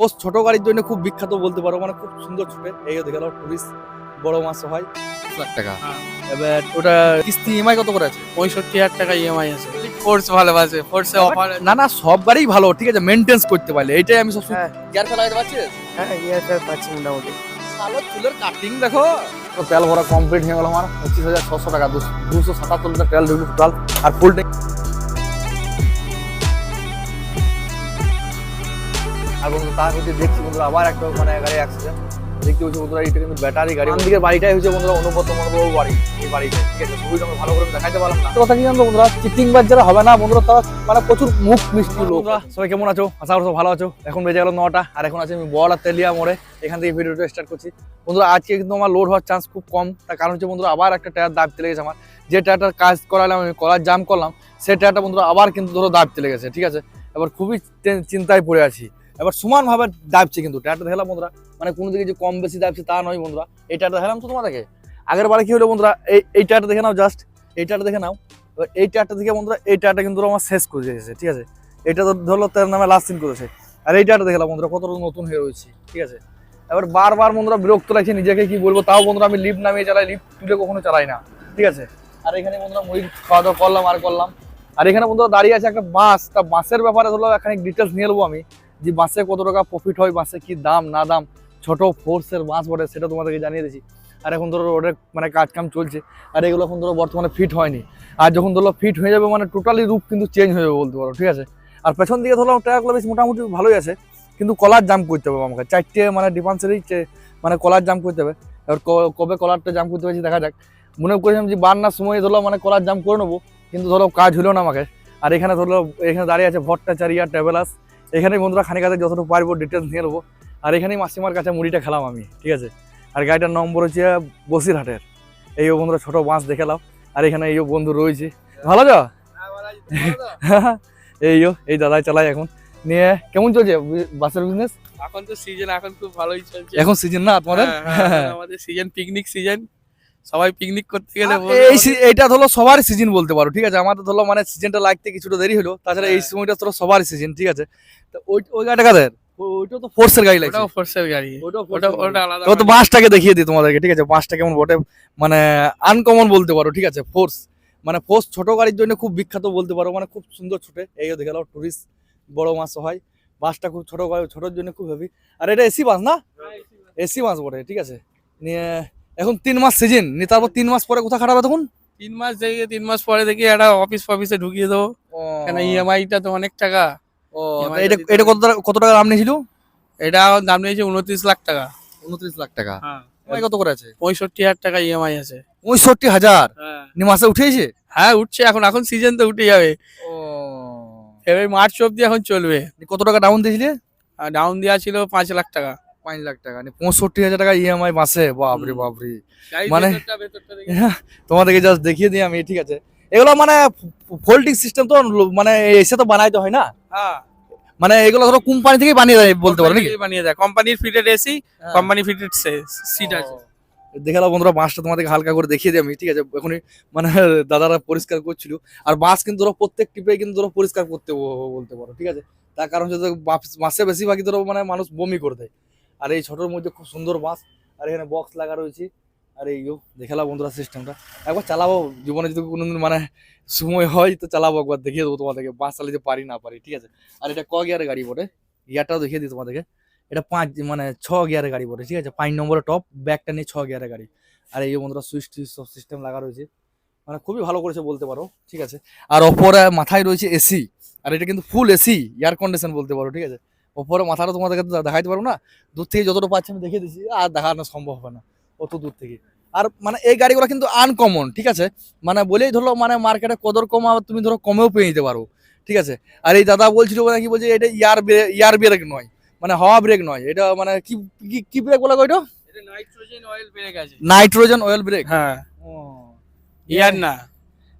ও ছোট গাড়ির জন্য খুব বিখ্যাত বলতে পারো মানে খুব সুন্দর ছুটে। এই দেখে দাও টুরিস্ট বড় মাছ হয়। লাখ টাকা। হ্যাঁ। এবার ওটা কিস্তি ইএমআই কত করে আছে? পঁয়ষট্টি হাজার টাকা ইএমআই আছে। ফোর্স ভালোবাসে ফোর্সে অফার না না সব গাড়িই ভালো ঠিক আছে মেনটেন্স করতে পারলে। এইটাই আমি হ্যাঁ। গিয়ার ফেলা যেতে পারছিস? হ্যাঁ ইয়ার ফের পাচ্ছি মোটামুটি। ভালো চুলের কাটিং দেখো। তেল ভরা কমপ্লিট হয়ে গেল আমার। পঁচিশ হাজার ছশো টাকা দুশো সাতাত্তর লিটার তেল ঢুকলো টোটাল আর ফুল ট্যাঙ্ক আর বন্ধু তার হচ্ছে দেখছি বন্ধুরা আবার একটা মানে গাড়ি অ্যাক্সিডেন্ট দেখতে হচ্ছে বন্ধুরা এটা কিন্তু ব্যাটারি গাড়ি। দিকের বাড়িটাই হচ্ছে বন্ধুরা অনুব্রত মনোবাবু বাড়ি। এই বাড়িটা ঠিক আছে? ভালো করে দেখাইতে পারলাম না। কথা কি জানতো বন্ধুরা? চিটিং বাজ যারা হবে না বন্ধুরা তারা মানে প্রচুর মুখ মিষ্টি লোক। বন্ধুরা সবাই কেমন আছো? আশা করছ ভালো আছো। এখন বেজে গেল নটা আর এখন আছে আমি বড় তেলিয়া মোড়ে। এখান থেকে ভিডিওটা স্টার্ট করছি। বন্ধুরা আজকে কিন্তু আমার লোড হওয়ার চান্স খুব কম। তার কারণ হচ্ছে বন্ধুরা আবার একটা টায়ার দাবতে লেগেছে আমার। যে টায়ারটার কাজ করালাম আমি কলার জাম করলাম সেই টায়ারটা বন্ধুরা আবার কিন্তু ধরো দাবতে লেগেছে ঠিক আছে? এবার খুবই চিন্তায় পড়ে আছি। এবার সমানভাবে দাবছে কিন্তু টায়ারটা দেখলাম বন্ধুরা। মানে কোনো দিকে যে কম বেশি দাবছে তা নয় বন্ধুরা এই টায়ারটা দেখলাম তো তোমাদেরকে। আগের বারে কি হলো বন্ধুরা, এই এই টায়ারটা দেখে নাও জাস্ট এই টায়ারটা দেখে নাও। এবার এই টায়ারটা থেকে বন্ধুরা এই টায়ারটা কিন্তু আমার শেষ করে দিয়েছে, ঠিক আছে? এটা তো ধরলো তার নামে লাস্টিং করেছে। আর এই টায়ারটা দেখলাম বন্ধুরা কত নতুন হয়ে রয়েছে ঠিক আছে? এবার বারবার বন্ধুরা বিরক্ত লাগছে, নিজেকে কি বলব, তাও বন্ধুরা আমি লিফ্ট নামিয়ে চালাই লিফট তুলে কখনো চালাই না, ঠিক আছে? আর এখানে বন্ধুরা মুড়ি খাওয়া দাওয়া করলাম, আর করলাম। আর এখানে বন্ধুরা দাঁড়িয়ে আছে একটা বাস, তা বাসের ব্যাপারে ধরো এখানে ডিটেলস নিয়ে নেব আমি। যে বাসে কত টাকা প্রফিট হয়, বাসে কি দাম, না দাম, ছোট ফোর্সের বাস বটে, সেটা তোমাদেরকে জানিয়ে দিয়েছি। আর এখন ধরো রোডের মানে কাজ কাম চলছে, আর এগুলো এখন ধরো বর্তমানে ফিট হয়নি। আর যখন ধরো ফিট হয়ে যাবে মানে টোটালি রূপ কিন্তু চেঞ্জ হয়ে যাবে বলতে পারো, ঠিক আছে? আর পেছন দিকে ধরো টায়ারগুলো বেশ মোটামুটি ভালোই আছে, কিন্তু কলার জাম করতে হবে আমাকে। চারটে মানে ডিফান্সেরই মানে কলার জাম করতে হবে। এবার কবে কলারটা জাম করতে পারছি দেখা যাক। মনে করেছিলাম যে বান্নার সময় ধরো মানে কলার জাম করে নেব, কিন্তু ধরো কাজ হলো না আমাকে। আর এখানে ধরো, এখানে দাঁড়িয়ে আছে ভট্টাচারিয়া ট্রাভেলার্স এখানে বন্ধুরা খানিক কাছে যতটুকু পারব ডিটেলস নিয়ে নেব। আর এখানেই মাসিমার কাছে মুড়িটা খেলাম আমি ঠিক আছে? আর গাড়িটার নম্বর হচ্ছে বসিরহাটের। এই ও বন্ধুরা ছোট বাস দেখালাম আর এখানে এই ও বন্ধু রয়েছে। ভালো তো এই ও এই দাদাই চালাই এখন। নিয়ে কেমন চলছে বাসের বিজনেস এখন তো সিজন এখন খুব ভালোই চলছে। এখন সিজন না তোমাদের? হ্যাঁ, হ্যাঁ, আমাদের সিজন পিকনিক সিজন সবাই পিকনিক করতে গেলে এই এইটা ধরো সবার সিজন বলতে পারো ঠিক আছে? আমাদের ধরো মানে সিজনটা লাগতে কিছুটা দেরি হলো তাছাড়া এই হ্যাঁ। সময়টা ধরো সবার সিজন ঠিক আছে? তো ওই ওই গাড়িটা কাদের? ওইটা তো ফোর্সের গাড়ি লাগছে। ফোর্সের গাড়ি। ওটা ওটা আলাদা তো তো বাসটাকে দেখিয়ে দিই তোমাদেরকে ঠিক আছে? বাসটা কেমন বটে? মানে আনকমন বলতে পারো ঠিক আছে? ফোর্স মানে ফোর্স ছোট গাড়ির জন্য খুব বিখ্যাত বলতে পারো মানে খুব সুন্দর ছুটে। এই দেখে নাও টুরিস্ট বড় মাছ হয়। বাসটা খুব ছোট গাড়ি ছোটোর জন্য খুব হেভি আর এটা এসি বাস না? এসি বাস বটে ঠিক আছে? নিয়ে এখন তিন মাস সিজন নিয়ে তারপর তিন মাস পরে কোথা খাটাবে তখন? তিন মাস দেখে তিন মাস পরে দেখি একটা অফিস ফফিসে ঢুকিয়ে দেবো। কেন ইএমআইটা তো অনেক টাকা। ও এটা এটা কত টাকা কত টাকা দাম নিয়েছিল? এটা দাম নিয়েছে উনত্রিশ লাখ টাকা। উনত্রিশ লাখ টাকা। হ্যাঁ। কত করে আছে? পঁয়ষট্টি হাজার টাকা ইএমআই আছে। পঁয়ষট্টি হাজার? নিয়ে মাসে উঠেছে হ্যাঁ উঠছে এখন এখন সিজন তো উঠে যাবে। ও। মার্চ অব্দি এখন চলবে। কত টাকা ডাউন দিয়েছিলে? ডাউন দেওয়া ছিল পাঁচ লাখ টাকা। পাঁচ লাখ টাকা নিয়ে পঁয়ষট্টি হাজার টাকা ইএমআই মাসে বাপরে হুম। বাপরে। মানে- দেখে- তোমাদেরকে জাস্ট দেখিয়ে দিই আমি ঠিক আছে? এগুলো মানে ফোল্ডিং সিস্টেম তো মানে এসে তো বানাইতে হয় না? হ্যাঁ। মানে এগুলো ধরো কোম্পানি থেকেই বানিয়ে দেয় বলতে পারো নাকি? বানিয়ে দেয়। কোম্পানির fitted AC company fitted seat আছে। দেখালাম বন্ধুরা বাসটা তোমাদেরকে হালকা করে দেখিয়ে দিই আমি ঠিক আছে? এখনই মানে দাদারা পরিষ্কার করছিল। আর বাস কিন্তু ধরো প্রত্যেক টিপে কিন্তু ধরো পরিষ্কার করতে বলতে পারো ঠিক আছে? তার কারণ হচ্ছে বাসে বেশিরভাগই ধরো মানে মানুষ বমি করে দেয়। আর এই ছোটোর মধ্যে খুব সুন্দর বাস, আর এখানে বক্স লাগা রয়েছে। আর এই ইয়ো দেখালাম বন্ধুরা সিস্টেমটা একবার চালাবো, জীবনে যদি কোনোদিন মানে সময় হয় তো চালাবো একবার, দেখিয়ে দেবো তোমাদেরকে, বাস চালাতে পারি না পারি, ঠিক আছে? আর এটা ক গিয়ারের গাড়ি বটে? গিয়ারটাও দেখিয়ে দিই তোমাদেরকে। এটা পাঁচ মানে ছ গিয়ারের গাড়ি বটে, ঠিক আছে? পাঁচ নম্বরের টপ ব্যাগটা নিয়ে ছ গিয়ারের গাড়ি। আর এই বন্ধুরা সুইচ টুইচ সব সিস্টেম লাগা রয়েছে। মানে খুবই ভালো করেছে বলতে পারো, ঠিক আছে? আর ওপরে মাথায় রয়েছে এসি আর এটা কিন্তু ফুল এসি এয়ার কন্ডিশন বলতে পারো, ঠিক আছে? ওপরে মাথাটা তোমাদেরকে দেখাইতে পারব না? দূর থেকে যতটা পাচ্ছি আমি দেখিয়ে দিচ্ছি আর দেখানো সম্ভব হবে না অত দূর থেকে। আর মানে এই গাড়িগুলো কিন্তু আনকমন ঠিক আছে? মানে বলেই ধরো মানে মার্কেটে কদর কম আর তুমি ধরো কমেও পেয়ে নিতে পারো ঠিক আছে? আর এই দাদা বলছিল নাকি বলছে এটা ইয়ার ইয়ার ব্রেক নয় মানে হাওয়া ব্রেক নয় এটা মানে কি কি- কি ব্রেক বলা এটা? নাইট্রোজেন অয়েল পেয়ে গেছে নাইট্রোজেন অয়েল ব্রেক। হ্যাঁ। ইয়ার না।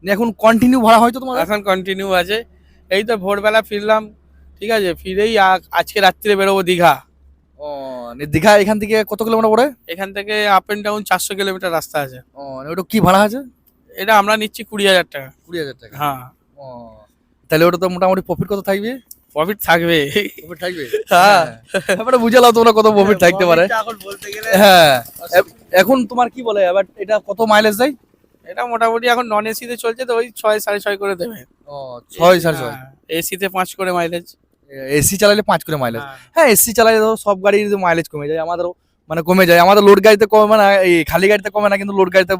এখন কন্টিনিউ ভাড়া হয়তো তোমার এখন কন্টিনিউ আছে। এই তো ভোরবেলা ফিরলাম ঠিক আছে ফিরেই আ- আজকে রাত্রিরে বেরোবো দীঘা। ও নিয়ে দীঘা এখান থেকে কত কিলোমিটার পড়ে? এখান থেকে আপ এন্ড ডাউন চারশো কিলোমিটার রাস্তা আছে। ও ওটা কি ভাড়া আছে? এটা আমরা নিচ্ছি কুড়ি হাজার টাকা। কুড়ি হাজার টাকা। হ্যাঁ। ও তাহলে ওটা তো মোটামুটি প্রফিট কত থাকবে? প্রফিট থাকবে। প্রফিট থাকবে? হ্যাঁ। এবারে বুঝে তোমরা কত প্রফিট থাকতে পারে। এখন বলতে গেলে হ্যাঁ। এ- এখন তোমার কি বলে? এবার এটা কত মাইলেজ দেয়? এটা মোটামুটি এখন নন এসিতে চলছে তো ওই ছয় সাড়ে ছয় করে দেবে। ও ছয় সাড়ে ছয়। এসিতে পাঁচ করে মাইলেজ এসি চালালে পাঁচ করে মাইলেজ হ্যাঁ। এসি চালালে ধরো সব গাড়ির মাইলেজ কমে যায় আমাদেরও মানে কমে যায়। আমাদের লোড গাড়িতে কমে না এই খালি গাড়িতে কমে না কিন্তু লোড গাড়িতে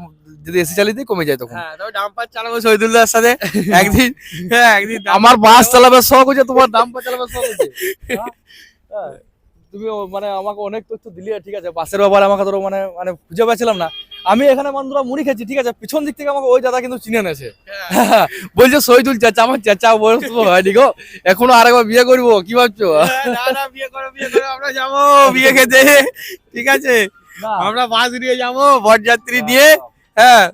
যদি এসি চালিয়ে দিই কমে যায় তখন। হ্যাঁ ডাম্পার চালাবো শহীদুল্লাহর সাথে। একদিন হ্যাঁ একদিন আমার বাস চালাবে। শখ হচ্ছে তোমার ডাম্পার চালাবে শখ হচ্ছে হ্যাঁ? হ্যাঁ। তুমি মানে আমাকে অনেক তথ্য দিলে ঠিক আছে। বাসের ব্যাপারে আমাকে ধরো মানে মানে খুঁজে পাচ্ছিলাম না। আমি এখানে বন্ধুরা মুড়ি খেয়েছি ঠিক আছে? পিছন দিক থেকে আমাকে ওই দাদা কিন্তু চিনে নেছে বলছে শহীদুল চাচা আমার চাচা বয়স হয়নি গো। এখনও আরেকবার বিয়ে করব কি ভাবছ? হ্যাঁ, আমরা যাব বিয়ে খেতে। ঠিক আছে? আমরা বাস নিয়ে যাব বরযাত্রী নিয়ে হ্যাঁ।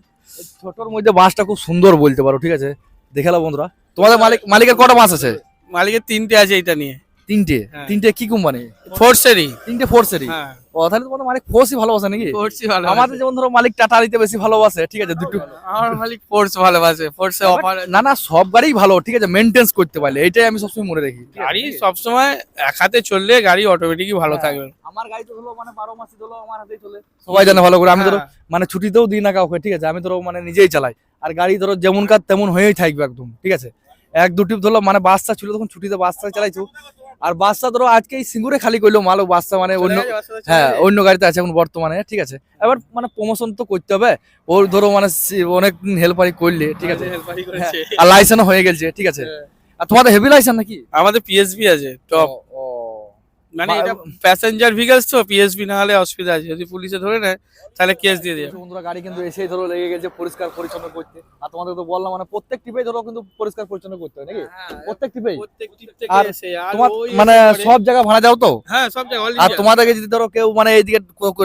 ছোটর মধ্যে বাসটা খুব সুন্দর বলতে পারো ঠিক আছে? দেখে নাও বন্ধুরা। তোমাদের মালিক মালিকের কটা বাস আছে? মালিকের তিনটে আছে এটা নিয়ে। তিনটে? হ্যাঁ। তিনটে কি কোম্পানি ফোর্সেরই তিনটে ফোর্সেরই হ্যাঁ। ও তাহলে তোমাদের মালিক ফোর্সই ভালোবাসে নাকি? ফোর্সই ভালো আমাদের যেমন ধরো মালিক টাটা দিতে বেশি ভালোবাসে ঠিক আছে দুটো আমার মালিক ফোর্স ভালোবাসে ফোর্সে অফার না না সব গাড়িই ভালো ঠিক আছে মেনটেন্স করতে পারলে এটাই আমি সবসময় মনে রাখি গাড়ি সবসময় এক হাতে চললে গাড়ি অটোমেটিকই ভালো হ্যাঁ। থাকবে। আমার গাড়ি তো হলো মানে বারো মাসই হলো আমার হাতেই চলে। সবাই জানে ভালো করে আমি ধরো হ্যাঁ। মানে ছুটিতেও দিই না কাউকে ঠিক আছে আমি ধরো মানে নিজেই চালাই। আর গাড়ি ধরো যেমন কাজ তেমন হয়েই থাকবে একদম ঠিক আছে। এক দুটি ধরো মানে বাসটা ছিল তখন ছুটিতে বাসটা চালাইছো আর বাচ্চা ধরো আজকে এই সিঙ্গুরে খালি করল মালো বাচ্চা মানে অন্য হ্যাঁ অন্য গাড়িতে আছে এখন বর্তমানে ঠিক আছে। এবার মানে প্রমোশন তো করতে হবে। ওর ধরো মানে অনেক হেল্পারি করলে ঠিক আছে। হ্যাঁ, আর লাইসেন্স হয়ে গেছে ঠিক আছে। হ্যাঁ। আর তোমাদের হেভি লাইসেন্স নাকি? আমাদের পিএসবি আছে টপ। মানে এটা প্যাসেঞ্জার ভেহিকলস তো পিএসবি না হলে অসুবিধা আছে। যদি পুলিশে ধরে নেয় তাহলে কেস দিয়ে দেবে। বন্ধুরা গাড়ি কিন্তু এসেই ধরো লেগে গেছে পরিষ্কার পরিচ্ছন্ন করতে। আর তোমাদের তো বললাম মানে প্রত্যেক ধরো কিন্তু পরিষ্কার পরিচ্ছন্ন করতে হয় নাকি? প্রত্যেক টিপেই থেকে আর তোমার মানে সব জায়গা ভাড়া যাও তো? হ্যাঁ সব জায়গায় আর তোমাদেরকে যদি ধরো কেউ মানে এইদিকে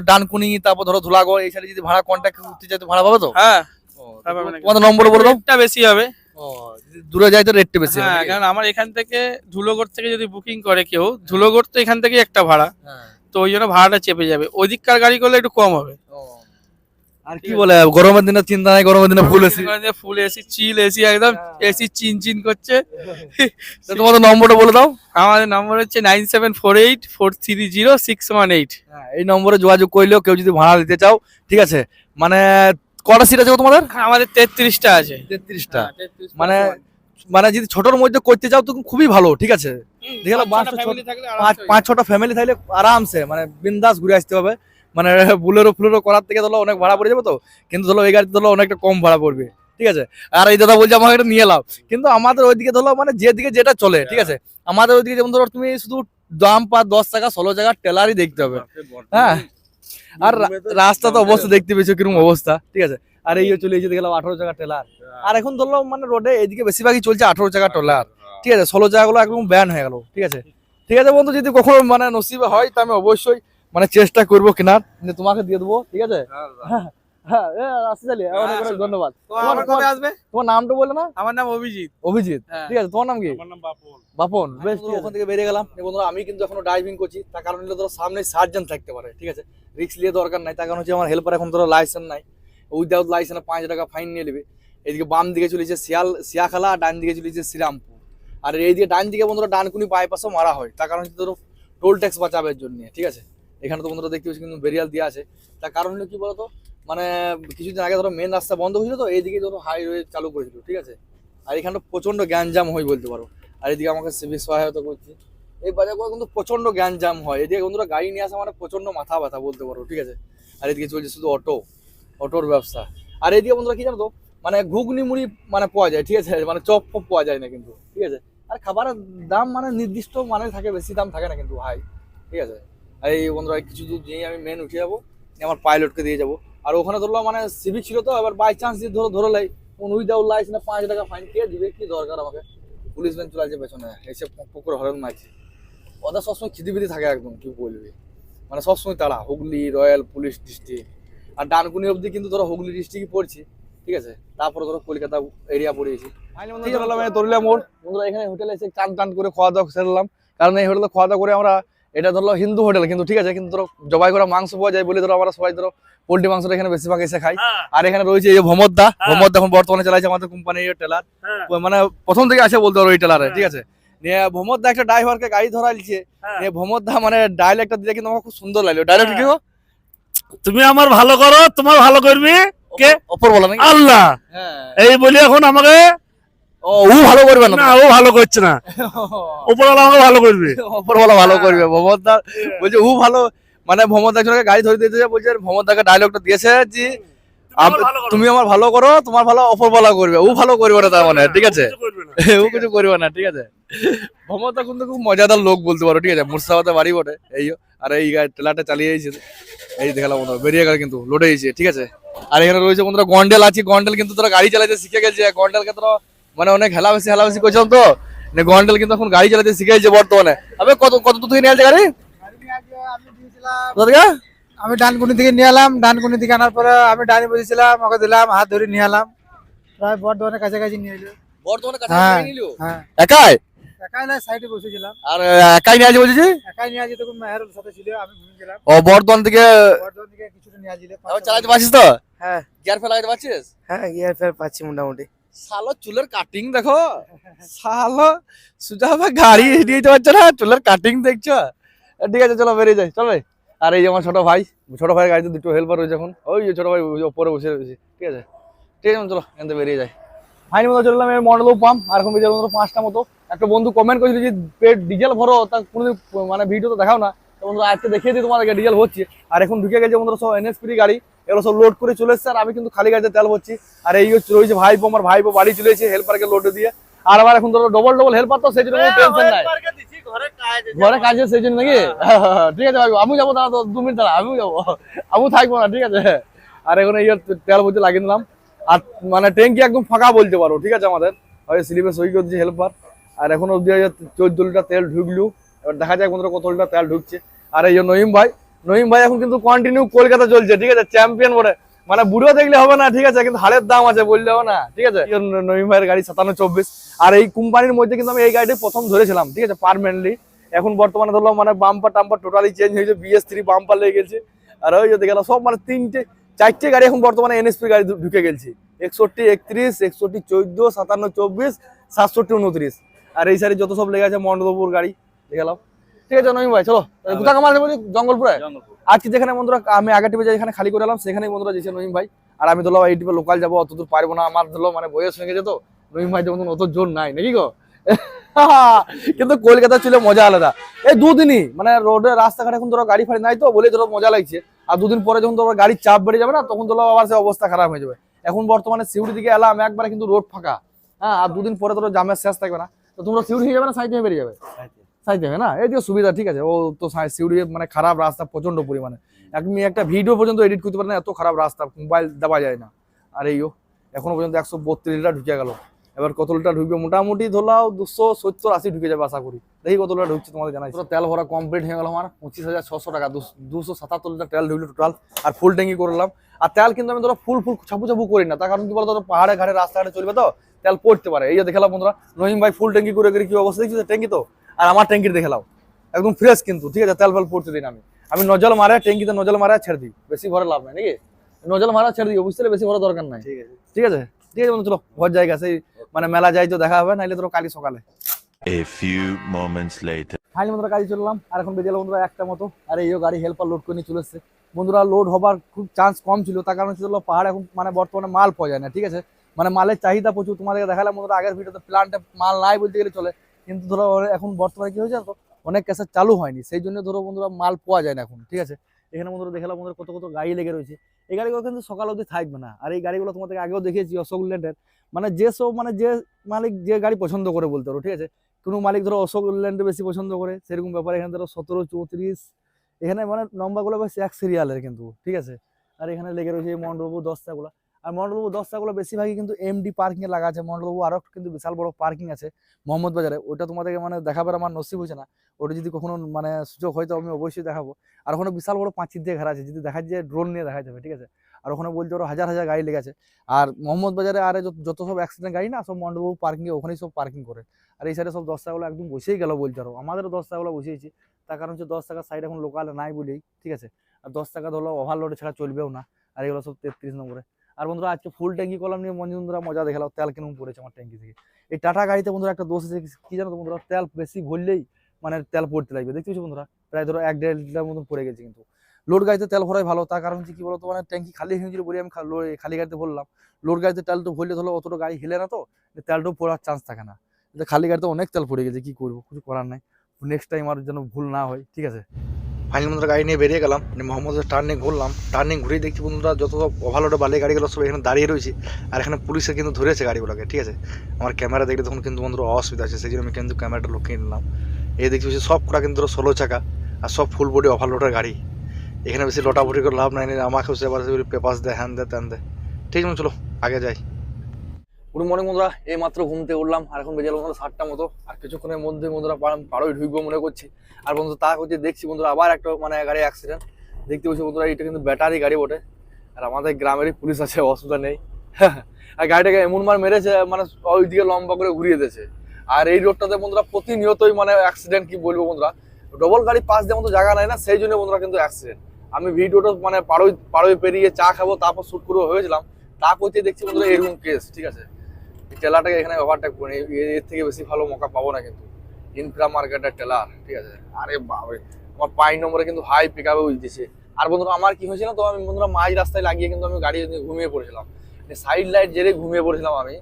ডানকুনি তারপর ধরো ধুলাগড় এই সাইডে যদি ভাড়া কন্ট্যাক্ট করতে চাই তো ভাড়া পাবে তো? হ্যাঁ তোমাদের নম্বর বলে দাও। বেশি হবে। যদি দূরে যাই তো রেটটা বেশি হবে। হ্যাঁ কারণ আমার এখান থেকে ধুলোগড় থেকে যদি বুকিং করে কেউ ধুলোগড় তো এখান থেকে একটা ভাড়া। হ্যাঁ। তো ওই জন্য ভাড়াটা চেপে যাবে। ওদিককার গাড়ি করলে একটু কম হবে। আর কি বলে গরমের দিনে চিন্তা নাই গরমের দিনে full AC full AC chill AC একদম এসি চিন চিন করছে। তোমাদের নম্বরটা বলে দাও। আমাদের নম্বর হচ্ছে nine seven four eight four three zero six one eight. হ্যাঁ, এই নম্বরে যোগাযোগ করলেও কেউ যদি ভাড়া দিতে চাও ঠিক আছে? মানে কটা সিট আছে গো তোমাদের? আমাদের তেত্রিশটা আছে। তেত্রিশটা। মানে মানে যদি ছোটর মধ্যে করতে চাও তো খুবই ভালো ঠিক আছে? দেখে পাঁচ পাঁচ ছটা ফ্যামিলি থাকলে আরামসে মানে বিন্দাস ঘুরে আসতে হবে। মানে বুলেরো ফুলেরো করার থেকে ধরো অনেক ভাড়া পড়ে যাবে তো কিন্তু ধরো এই গাড়িতে ধরো অনেকটা কম ভাড়া পড়বে ঠিক আছে? আর এই দাদা বলছে আমাকে এটা নিয়ে এলাম কিন্তু আমাদের ওইদিকে ধরো মানে যেদিকে যেটা চলে ঠিক আছে? আমাদের ওইদিকে যেমন ধরো তুমি শুধু দাম পা দশ টাকা ষোলো টাকা টেলারই দেখতে হবে। হ্যাঁ। আর রাস্তা তো অবস্থা দেখতে পেয়েছ কীরকম অবস্থা? ঠিক আছে? আর এই চলে এসে গেলাম আঠারো চাকা ট্রেলার আর এখন ধরলাম মানে রোডে এইদিকে বেশিরভাগই চলছে আঠারো চাকা ট্রেলার ঠিক আছে? ষোলো টাকাগুলো একদম ব্যান হয়ে গেল ঠিক আছে? ঠিক আছে বন্ধু যদি কখনো মানে নসিবে হয় তা আমি অবশ্যই মানে চেষ্টা করব কেনার। যে তোমাকে দিয়ে দেবো ঠিক আছে? হ্যাঁ। হ্যাঁ এ, আসতে চালি অনেক অনেক ধন্যবাদ। আমার কবে আসবে? তোমার নামটা বলে না? আমার নাম অভিজিৎ। অভিজিৎ। হ্যাঁ। ঠিক আছে তোমার নাম কি? বাপন। বাপন বেশ ওখান থেকে বেরিয়ে গেলাম। এই বন্ধুরা আমি কিন্তু এখনও ড্রাইভিং করছি তার কারণ হলো ধরো সামনে সার্জন থাকতে পারে ঠিক আছে? রিস্ক নিয়ে দরকার নাই তার কারণ হচ্ছে আমার হেল্পার এখন ধরো লাইসেন্স নাই। উইদাউট লাইসেন্স পাঁচ টাকা ফাইন নিয়ে নেবে। এদিকে বাম দিকে চলেছে শিয়াল শিয়াখালা আর ডান দিকে চলেছে শ্রীরামপুর। আর এইদিকে ডান দিকে বন্ধুরা ডানকুনি বাইপাসও মারা হয় তার কারণ হচ্ছে ধরো টোল ট্যাক্স বাঁচাবের জন্য ঠিক আছে? এখানে তো বন্ধুরা দেখতে পাচ্ছি কিন্তু বেরিয়াল দেওয়া আছে। তার কারণ হলো কি বলতো মানে কিছুদিন আগে ধরো মেন রাস্তা বন্ধ হয়েছিল তো, এইদিকে ধরো হাইওয়ে চালু করেছিল, ঠিক আছে? আর এখানে প্রচণ্ড গ্যাঞ্জাম হয় বলতে পারো। আর এদিকে আমাকে সিভিক সহায়তা করছে। এই বাজারগুলো কিন্তু প্রচণ্ড গ্যাঞ্জাম হয়। এদিকে বন্ধুরা গাড়ি নিয়ে আসা মানে প্রচণ্ড মাথা ব্যথা বলতে পারো, ঠিক আছে? আর এদিকে চলছে শুধু অটো, অটোর ব্যবসা। আর এদিকে বন্ধুরা কি জানো তো? মানে ঘুগনি মুড়ি মানে পাওয়া যায়, ঠিক আছে? মানে চপ ফপ পাওয়া যায় না কিন্তু, ঠিক আছে? আর খাবারের দাম মানে নির্দিষ্ট মানে থাকে, বেশি দাম থাকে না কিন্তু হাই ঠিক আছে? আর এই বন্ধুরা, কিছু দূর যেই আমি মেন উঠে যাব আমার পাইলটকে দিয়ে যাব। আর ওখানে ধরলো মানে সিভিক ছিল তো এবার বাই চান্স যদি ধরো ধরো লাই কোন উইদাউট লাইসেন্স পাঁচ টাকা ফাইন কে দিবে কি দরকার আমাকে? পুলিশ ভ্যান চলে আসছে পেছনে এসে পুকুর হরেন মারছে। ওদের সবসময় খিদিবিদি থাকে একদম কি বলবি? মানে সবসময় তারা হুগলি রয়্যাল পুলিশ ডিস্ট্রিক্ট আর ডানকুনি অবধি কিন্তু ধরো হুগলি ডিস্ট্রিক্টই পড়ছি ঠিক আছে? তারপরে ধরো কলকাতা এরিয়া পড়েছি ঠিক আছে বললাম তরুলিয়া মোড় বন্ধুরা এখানে হোটেলে এসে চান টান করে খাওয়া দাওয়া সেরলাম কারণ এই হোটেলে খাওয়া দাওয়া করে আমরা এটা ধরো হিন্দু হোটেল কিন্তু ঠিক আছে কিন্তু ধরো জবাই করা মাংস পাওয়া যায় বলে ধরো আমরা সবাই ধরো পোল্ট্রি মাংসটা এখানে বেশিরভাগ এসে খাই। আর এখানে রয়েছে এই যে ভমদ দা ভমদ এখন বর্তমানে চালাইছে আমাদের কোম্পানি টেলার মানে প্রথম থেকে আছে বলতে পারো এই টেলারে ঠিক আছে? নিয়ে ভ্রমদ একটা ড্রাইভারকে গাড়ি ধরাইছে হ্যাঁ। নিয়ে ভ্রমদ মানে দিলে কিন্তু আমার খুব সুন্দর লাগল। ডায়লগ কি তুমি আমার ভালো করো তোমার ভালো করবি কে? অপর বলা আল্লাহ। হ্যাঁ। এই বলি এখন আমাকে ও ও ভালো করবে না না ও ভালো করছে না। উপরওয়ালা আমাকে ভালো করবে। ভালো করবে। ভ্রমদ দা বলছে ও ভালো। মানে একজনকে গাড়ি ধরে দিতে বলছে ভ্রমদ দাকে ডায়লগটা দিয়েছে যে তুমি আমার ভালো করো। তোমার ভালো অপর বলা করবে। ও ভালো করবে না তার মানে ঠিক আছে? ও কিছু করবে না ঠিক আছে? ভ্রমণটা কিন্তু খুব মজাদার লোক বলতে পারো ঠিক আছে? মুর্শিদাবাদে বাড়ি বটে এই আর এই ট্রেলারটা চালিয়ে এই দেখালাম বন্ধু বেরিয়ে গেল কিন্তু লোডে ঠিক আছে? আর এখানে রয়েছে বন্ধুরা গন্ডেল আছে গন্ডেল কিন্তু তোরা গাড়ি চালাতে শিখে গেছে গন্ডেলকে তোরা মানে অনেক হেলাবেশি হেলাবেশি করছিলাম তো। মানে গন্ডেল কিন্তু এখন গাড়ি চালাতে শিখে গেছে বর্তমানে। আবে কত কত দূর থেকে নিয়ে আসছে গাড়ি? আমি ডানকুনি থেকে নিয়ে এলাম ডানকুনি থেকে আনার পরে আমি ডানি বসেছিলাম ওকে দিলাম হাত ধরে নিয়ে এলাম। প্রায় বর্ধমানের কাছাকাছি নিয়ে এলো। হ্যাঁ। হ্যাঁ। একাই? একাই না সাইডে বসেছিলাম। আর একাই নিয়ে আসছে বলছি একাই নিয়ে আসি তখন মেহের সাথে ছিল আমি ঘুমিয়েছিলাম ও বর্ধমান থেকে চালাতে পারছিস তো? হ্যাঁ। গিয়ার ফেলাতে পারছিস? হ্যাঁ গিয়ার ফেয়ার পাচ্ছি মোটামুটি। শালো চুলের কাটিং দেখো। শালো সুজা ভাই গাড়ি নিয়ে যেতে পারছে না চুলের কাটিং দেখছ? ঠিক আছে চলো বেরিয়ে যাই চলো। আর এই যে আমার ছোট ভাই ছোট ভাইয়ের গাড়িতে দুটো হেল্পার রয়েছে এখন। ওই যে ছোট ভাই ওপরে বসে রয়েছে ঠিক আছে? ঠিক আছে চলো এখান থেকে বেরিয়ে যাই। ফাইনি মতো চললাম এই মডেল পাম্প আর এখন বেজে মতো পাঁচটা মতো। একটা বন্ধু কমেন্ট করেছিল যে পেট ডিজেল ভরো তা কোনোদিন মানে ভিডিও তো দেখাও না। তো বন্ধু আজকে দেখিয়ে দিই তোমাদেরকে ডিজেল হচ্ছে আর এখন ঢুকে গেছে বন্ধুরা সব এনএসপি গাড়ি। এগুলো সব লোড করে চলে এসছে আর আমি কিন্তু খালি গাড়িতে তেল ভরছি। আর এই হচ্ছে রয়েছে ভাইপো আমার ভাইপো বাড়ি চলে এসেছে হেল্পারকে লোড দিয়ে। আর আবার এখন ধরো ডবল ডবল হেল্পার তো সেই জন্য টেনশন নাই। ঘরে কাজে সেই জন্য নাকি? ঠিক আছে আমি যাব দাঁড়া তো দু মিনিট দাঁড়া আমিও যাব। আমি থাকব না ঠিক আছে। আর এখন এই তেল বলতে লাগিয়ে নিলাম আর মানে ট্যাঙ্কি একদম ফাঁকা বলতে পারো ঠিক আছে আমাদের। হয় স্লিপে সই করছে হেল্পার আর এখন অব্দি চোদ্দ লিটার তেল ঢুকলু। এবার দেখা যায় কত লিটার তেল ঢুকছে। আর এই যে নহিম ভাই নহিম ভাই এখন কিন্তু কন্টিনিউ কলকাতা চলছে, ঠিক আছে? চ্যাম্পিয়ন বলে। মানে বুড়ো দেখলে হবে না, ঠিক আছে? কিন্তু হাড়ের দাম আছে, বললে হবে না, ঠিক আছে? নহিম ভাইয়ের গাড়ি সাতান্ন চব্বিশ। আর এই কোম্পানির মধ্যে কিন্তু আমি এই গাড়িটি প্রথম ধরেছিলাম, ঠিক আছে? পারমানেন্টলি এখন বর্তমানে ধরলাম মানে বাম্পার টাম্পার টোটালি চেঞ্জ হয়েছে বিএস থ্রি বাম্পার লেগে গেছে। আর ওই যে গেল সব মানে তিনটে, চারটে গাড়ি এখন বর্তমানে এনএসপি গাড়ি ঢুকে গেছে। একষট্টি একত্রিশ, একষট্টি চোদ্দ, সাতান্ন চব্বিশ, সাতষট্টি উনত্রিশ। আর এই সাইডে যত সব লেগে আছে মন্ডলপুর গাড়ি, দেখালাম। ঠিক আছে নহিম ভাই চলো। কোথা কামাল বলি জঙ্গলপুরে? আজকে যেখানে বন্ধুরা আমি আগের টিপে যেখানে খালি করে এলাম সেখানেই বন্ধুরা যেছে নহিম ভাই। আর আমি ধরলাম এই টিপে লোকাল যাব অত দূর পারব না। আমার ধরলো মানে বয়স হয়ে গেছে তো। নহিম ভাই যেমন অত জোর নাই নাকি গো? কিন্তু কলকাতা ছিল মজা আলাদা। এই দুদিনই মানে রোডে রাস্তাঘাট এখন ধরো গাড়ি ফাড়ি নাই তো বলে ধরো মজা লাগছে। আর দুদিন পরে যখন তোমার গাড়ির চাপ বেড়ে যাবে না তখন ধরো আবার সে অবস্থা খারাপ হয়ে যাবে। এখন বর্তমানে সিউড়ি দিকে এলাম একবারে কিন্তু রোড ফাঁকা। হ্যাঁ আর দুদিন পরে ধরো জামের শেষ থাকবে না। তো তোমরা সিউড়ি হয়ে যাবে না সাইড বেরিয়ে যাবে? সাইড হবে না? এই যে সুবিধা, ঠিক আছে। ও তো সিউড়ি মানে খারাপ রাস্তা প্রচণ্ড পরিমাণে। তুমি একটা ভিডিও পর্যন্ত এডিট করতে পারে না, এত খারাপ রাস্তা মোবাইল দেওয়া যায় না। আর এইও এখনও পর্যন্ত একশো বত্রিশ লিটার ঢুকে গেল। এবার কত লিটার ঢুকবে? মোটামুটি ধরলাও দুশো সত্তর আশি ঢুকে যাবে আশা করি। দেখি কত লিটার ঢুকছে তোমাদের জানাই। তেল ভরা কমপ্লিট হয়ে গেল আমার, পঁচিশ হাজার ছশো টাকা, দুশো সাতাত্তর লিটার তেল ঢুকলো টোটাল আর ফুল ট্যাঙ্কি করলাম আর তেল কিন্তু আমি ধরো ফুল ফুল ছাপু ছাপু করি না। তার কারণ কি বলতো? পাহাড়ে, ঘাটে, রাস্তাঘাটে চলবে তো? তেল পড়তে পারে। এই যে দেখালাম বন্ধুরা নহিম ভাই ফুল ট্যাঙ্কি করে করে কি অবস্থা দেখছি? ট্যাঙ্কি তো? আর আমার ট্যাঙ্কির দেখালাম। একদম ফ্রেশ কিন্তু ঠিক আছে? তেল ফেল পড়তে দিন আমি। আমি নজল মারে ট্যাঙ্কিতে নজল মারা ছেড়ে দিই। বেশি ভরে লাভ নাই নাকি? নজল মারা ছেড়ে দিই বুঝতে বেশি ভরা দরকার নাই। ঠিক আছে। ঠিক আছে? ঠিক চলো ঘর জায়গা সেই মানে মেলা যাই তো দেখা হবে নাইলে তোর কালি সকালে। A few moments later. Finally বন্ধুরা কাজে চললাম আর এখন বেজে বন্ধুরা একটা মতো। আর এইও গাড়ি হেল্পার লোড করে নিয়ে চলে এসছে। বন্ধুরা লোড হবার খুব চান্স কম ছিল তার কারণ ছিল পাহাড় এখন মানে বর্তমানে মাল পাওয়া যায় না ঠিক আছে? মানে মালের চাহিদা প্রচুর, তোমাদেরকে দেখালাম বন্ধুরা আগের ভিডিওতে প্লান্টে মাল নাই বলতে গেলে চলে, কিন্তু ধরো এখন বর্তমানে কি হয়েছে তো অনেক ক্যাসেট চালু হয়নি, সেই জন্য ধরো বন্ধুরা মাল পাওয়া যায় না এখন, ঠিক আছে? এখানে বন্ধুরা দেখালাম বন্ধুরা কত কত গাড়ি লেগে রয়েছে। এই গাড়িগুলো কিন্তু সকাল অবধি থাকবে না, আর এই গাড়িগুলো তোমাদেরকে আগেও দেখিয়েছি, অশোক ল্যান্ডের মানে যে সব মানে যে মালিক যে গাড়ি পছন্দ করে বলতে পারো, ঠিক আছে? কোনো মালিক ধরো অশোক ল্যান্ডে বেশি পছন্দ করে, সেরকম ব্যাপার। এখানে ধরো সতেরো, চৌত্রিশ, এখানে মানে নম্বরগুলো বেশ এক সিরিয়ালের কিন্তু, ঠিক আছে? আর এখানে লেগে রয়েছে এই দশটাগুলো আর মন্ডলবাবু দশটাগুলো বেশিরভাগই কিন্তু এমডি পার্কিং এ লাগা আছে। মন্ডলবাবু আরও কিন্তু বিশাল বড় পার্কিং আছে মোহাম্মদ বাজারে। ওটা তোমাদেরকে মানে দেখাবার আমার নসিব হয়েছে না। ওটা যদি কখনো মানে সুযোগ হয় তো আমি অবশ্যই দেখাবো। আর ওখানে বিশাল বড় পাঁচির দিয়ে ঘেরা আছে। যদি দেখা যায় ড্রোন নিয়ে দেখা যাবে, ঠিক আছে? আর ওখানে বলতে পারো হাজার হাজার গাড়ি লেগেছে আর মোহাম্মদ বাজারে আর যত- সব অ্যাক্সিডেন্ট গাড়ি না, সব মন্ডলবাবু পার্কিংয়ে ওখানেই সব পার্কিং করে। আর এই সাইডে সব দশ টাকাগুলো একদম বসেই গেল বলতে পারো। আমাদেরও দশ টাকাগুলো বসিয়েছি। তার কারণ হচ্ছে দশ টাকার সাইড এখন লোকালে নাই বলেই, ঠিক আছে? আর দশ টাকা ধরো ওভারলোডে ছাড়া চলবেও না। আর এগুলো সব তেত্রিশ নম্বরে। আর বন্ধুরা, আজকে ফুল ট্যাঙ্কি করলাম নিয়ে বন্ধুরা মজা দেখালাম তেল কেমন পড়েছে আমার ট্যাঙ্কি থেকে। এই টাটা গাড়িতে বন্ধুরা একটা দোষ আছে, কি জানো তো বন্ধুরা, তেল বেশি ভরলেই মানে তেল পড়তে লাগবে। দেখতে পাচ্ছ বন্ধুরা, প্রায় ধরো এক দেড় লিটার মতন পড়ে গেছে কিন্তু। লোড গাড়িতে তেল ভরাই ভালো, তার কারণ কি বলতো মানে ট্যাঙ্কি খালি হয়ে গেছিল বলে আমি খালি গাড়িতে ভরলাম। লোড গাড়িতে তেল তো ভরলে ধরো অতটা গাড়ি হেলে না তো তেলটাও পড়ার চান্স থাকে না। খালি গাড়িতে অনেক তেল পড়ে গেছে, কি করব, কিছু করার নাই। নেক্সট টাইম আর যেন ভুল না হয়, ঠিক আছে? ফাইনাল বন্ধুরা গাড়ি নিয়ে বেরিয়ে গেলাম মোহাম্মদের টার্নিং ঘুরলাম টার্নিং ঘুরে দেখছি বন্ধুরা যত সব ওভারলোডে বালি গাড়িগুলো সব এখানে দাঁড়িয়ে রয়েছে, আর এখানে পুলিশে কিন্তু ধরেছে গাড়িগুলোকে, ঠিক আছে? আমার ক্যামেরা দেখলে তখন কিন্তু বন্ধুরা অসুবিধা আছে সেই জন্য আমি কিন্তু ক্যামেরাটা লুকিয়ে নিলাম। এই দেখছি সব কটা কিন্তু ষোলো চাকা, আর সব ফুল বডি ওভারলোডের গাড়ি। এখানে বেশি লোটাভুটি করে লাভ নাই আমাকে হচ্ছে আবার পেপাস দেয় হ্যান দেয় ত্যান দেয়। ঠিক আছে চলো, আগে যাই। গুড মর্নিং বন্ধুরা, এই মাত্র ঘুমতে উঠলাম, আর এখন বেজে বন্ধুরা সাতটা মতো, আর কিছুক্ষণের মধ্যে বন্ধুরা পাড়োয় ঢুকবো মনে করছি। আর বন্ধু তা হচ্ছে দেখছি বন্ধুরা আবার একটা মানে গাড়ি অ্যাক্সিডেন্ট দেখতে পাচ্ছি বন্ধুরা, এটা কিন্তু ব্যাটারি গাড়ি বটে। আর আমাদের গ্রামেরই পুলিশ আছে, অসুবিধা নেই। আর গাড়িটাকে এমন মার মেরেছে মানে ওইদিকে লম্বা করে ঘুরিয়ে দিয়েছে। আর এই রোডটাতে বন্ধুরা প্রতিনিয়তই মানে অ্যাক্সিডেন্ট কি বলব বন্ধুরা ডবল গাড়ি পাশ দেওয়ার মতো জায়গা নাই না, সেই জন্য বন্ধুরা কিন্তু অ্যাক্সিডেন্ট আমি ভিডিওটা মানে পাড়োই পাড়োই পেরিয়ে চা খাব, তারপর শুট করে হয়েছিলাম তা করতে দেখছি বন্ধুরা এরকম কেস ঠিক আছে? এই টেলারটাকে এখানে ওভারটেক করে এর থেকে বেশি ভালো মকা পাবো না কিন্তু। ইনফ্রা মার্কেটের টেলার ঠিক আছে? আরে বাবা আমার পাই নম্বরে কিন্তু হাই পিক আপে দিচ্ছে আর বন্ধুরা, আমার কি হয়েছিল তো, আমি বন্ধুরা মাঝ রাস্তায় লাগিয়ে কিন্তু আমি গাড়ি ঘুমিয়ে পড়েছিলাম। সাইড লাইট জেরে ঘুমিয়ে পড়েছিলাম আমি।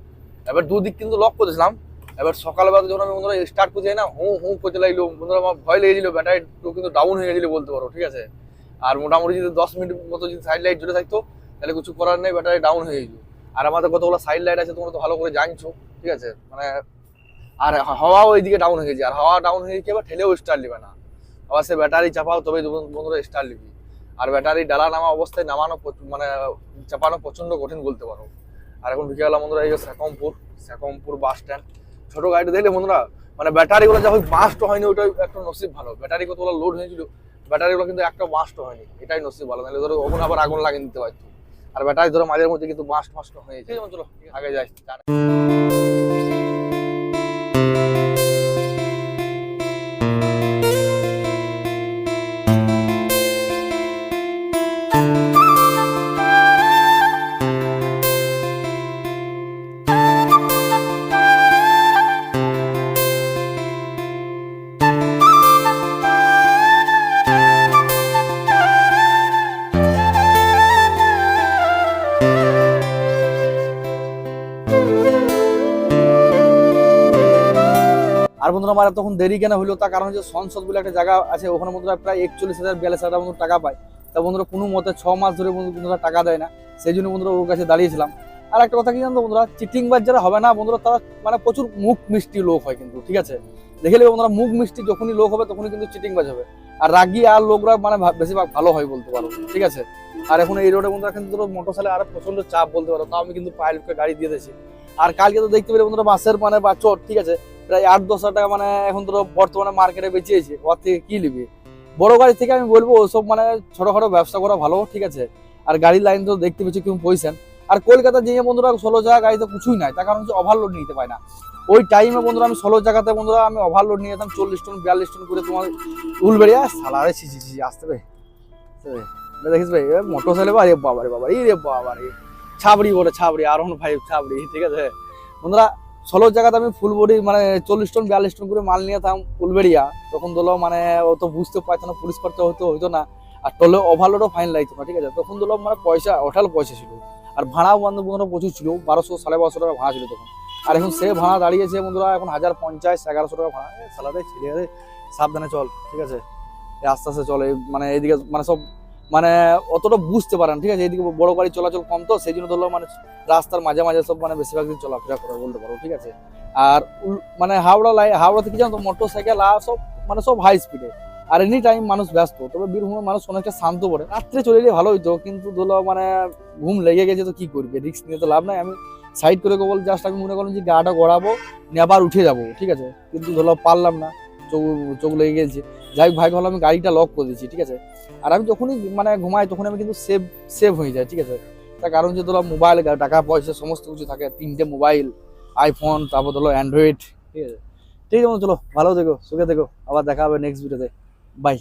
এবার দুদিক কিন্তু লক করেছিলাম। এবার সকালবেলা যখন আমি বন্ধুরা স্টার্ট করতে যাই না, হু হু করতে লাগল, বন্ধুরা আমার ভয় লেগেছিল ব্যাটারি কিন্তু ডাউন হয়ে গেছিল বলতে পারো, ঠিক আছে? আর মোটামুটি যদি দশ মিনিট মতো যদি সাইড লাইট জ্বলে থাকতো, তাহলে কিছু করার নেই ব্যাটারি ডাউন হয়ে যেত আর আমাদের কতগুলো সাইড লাইট আছে তোমরা তো ভালো করে জানছো, ঠিক আছে? মানে আর হ- হাওয়াও এইদিকে ডাউন হয়ে গেছে, আর হাওয়া ডাউন হয়ে গেছে আবার ঠেলেও স্টার নিবে না। আবার সে ব্যাটারি চাপাও তবে বন্ধুরা স্টার নিবি। আর ব্যাটারি ডালা নামা অবস্থায় নামানো মানে চাপানো প্রচণ্ড কঠিন বলতে পারো। আর এখন ঢুকে গেলাম বন্ধুরা এই যে শ্যাকমপুর শ্যাকমপুর বাস স্ট্যান্ড ছোটো গাড়িটা দেখলে বন্ধুরা মানে ব্যাটারিগুলো যা বাস্ট হয়নি ওটা একটা নসিব ভালো। ব্যাটারি কতগুলো লোড হয়েছিল ব্যাটারিগুলো কিন্তু একটা বাস্ট হয়নি, এটাই নসিব ভালো। নাহলে ধরো ওখানে আবার আগুন লাগিয়ে দিতে পারতো। আর ব্যাটারি ধরো মাঝের মধ্যে কিন্তু বাস্ট মাস্ট হয়েছে যায় চলো আগে যাই আমার তখন দেরি কেন হলো? তার কারণ হচ্ছে সংসদ বলে একটা জায়গা আছে, ওখানে বন্ধুরা প্রায় একচল্লিশ হাজার, বিয়াল্লিশ হাজার বন্ধু টাকা পায়। তা বন্ধুরা কোনো মতে ছ মাস ধরে বন্ধু বন্ধুরা টাকা দেয় না। সেই জন্য বন্ধুরা ওর কাছে দাঁড়িয়েছিলাম। আর একটা কথা কি জানতো বন্ধুরা? চিটিং বাজ যারা হবে না, বন্ধুরা তারা মানে প্রচুর মুখ মিষ্টি লোক হয় কিন্তু, ঠিক আছে? দেখে নেবে বন্ধুরা, মুখ মিষ্টি যখনই লোক হবে তখনই কিন্তু চিটিংবাজ হবে। আর রাগি আর লোকরা মানে বেশিরভাগ ভালো হয় বলতে পারো, ঠিক আছে? আর এখন এই রোডে বন্ধুরা কিন্তু মোটর সাইকেল আর প্রচণ্ড চাপ বলতে পারো, তাও আমি কিন্তু পাইলটকে গাড়ি দিয়ে দিয়েছি। আর কালকে তো দেখতে পেলে বন্ধুরা বাসের মানে বা চোট ঠিক আছে? প্রায় আট দশ হাজার টাকা মানে এখন তো বর্তমানে মার্কেটে বেঁচেছে ওর থেকে কি নিবি? বড় গাড়ি থেকে আমি বলব ওসব মানে ছোটখাটো ব্যবসা করা ভালো, ঠিক আছে? আর গাড়ির লাইন তো দেখতে পেয়েছি কেউ পয়সেন আর কলকাতা যে বন্ধুরা ষোলো জায়গা গাড়িতে কিছুই নাই, তার কারণ হচ্ছে ওভারলোড নিতে পায় না। ওই টাইমে বন্ধুরা আমি ষোলো জায়গাতে বন্ধুরা আমি ওভারলোড নিয়ে যেতাম চল্লিশ টন, বিয়াল্লিশ টন করে তোমার উলবেড়িয়া। সালারে ছি ছি ছি আসতে আসতে দেখিস ভাই মোটর সাইকেল আরে বাবা রে বাবা রে বাবা রে ছাবড়ি বলে ছাবড়ি, আর ভাই ছাবড়ি, ঠিক আছে? বন্ধুরা ষোলো জায়গাতে আমি ফুলবড়ি মানে চল্লিশ টন, বিয়াল্লিশ টন করে মাল নিয়ে যেতাম উলবেড়িয়া তখন দিল মানে ও তো বুঝতে পারতো না, পুলিশ করতে হতো, হইতো না। আর টলে ওভারলোডও ফাইন লাগতো না, ঠিক আছে? তখন দিল মানে পয়সা ওঠাল পয়সা ছিল। আর ভাড়াও বন্ধু প্রচুর ছিল, বারোশো, সাড়ে বারোশো টাকা ভাড়া ছিল তখন। আর এখন সে ভাড়া দাঁড়িয়েছে বন্ধুরা, এখন হাজার পঞ্চাশ, এগারোশো টাকা ভাড়া। সালাদে, ছেড়ে দে, সাবধানে চল, ঠিক আছে? আস্তে আস্তে চলে মানে এইদিকে মানে সব মানে অতটা বুঝতে পারেন, ঠিক আছে? এইদিকে বড় গাড়ি চলাচল কম তো সেই জন্য ধরলো মানে রাস্তার মাঝে মাঝে সব মানে বেশিরভাগ দিন চলাফেরা করে, বলতে পারো, ঠিক আছে? আর মানে হাওড়া লাই হাওড়া থেকে জানো তো মোটর সাইকেল আর সব মানে সব হাই স্পিডে আর এনি টাইম মানুষ ব্যস্ত, তবে বীরভূমের মানুষ অনেকটা শান্ত পড়ে। রাত্রে চলে এলে ভালো হইতো, কিন্তু ধরো মানে ঘুম লেগে গেছে তো কি করবে? রিস্ক নিয়ে তো লাভ নাই। আমি সাইড করে কেবল জাস্ট আমি মনে করলাম যে গাটা গড়াবো, নিয়ে আবার উঠে যাব, ঠিক আছে? কিন্তু ধরো পারলাম না, চোখ চোখ লেগে গেছে। যাই ভাই হলো আমি গাড়িটা লক করে দিয়েছি, ঠিক আছে? আর আমি যখনই মানে ঘুমাই তখন আমি কিন্তু সেভ সেভ হয়ে যায় ঠিক আছে? তার কারণ যে ধরো মোবাইল টাকা, পয়সা, সমস্ত কিছু থাকে, তিনটে মোবাইল আইফোন তারপর ধরো অ্যান্ড্রয়েড ঠিক আছে? ঠিক আছে চলো, ভালো থেকো, সুখে থেকো, আবার দেখা হবে নেক্সট ভিডিওতে বাই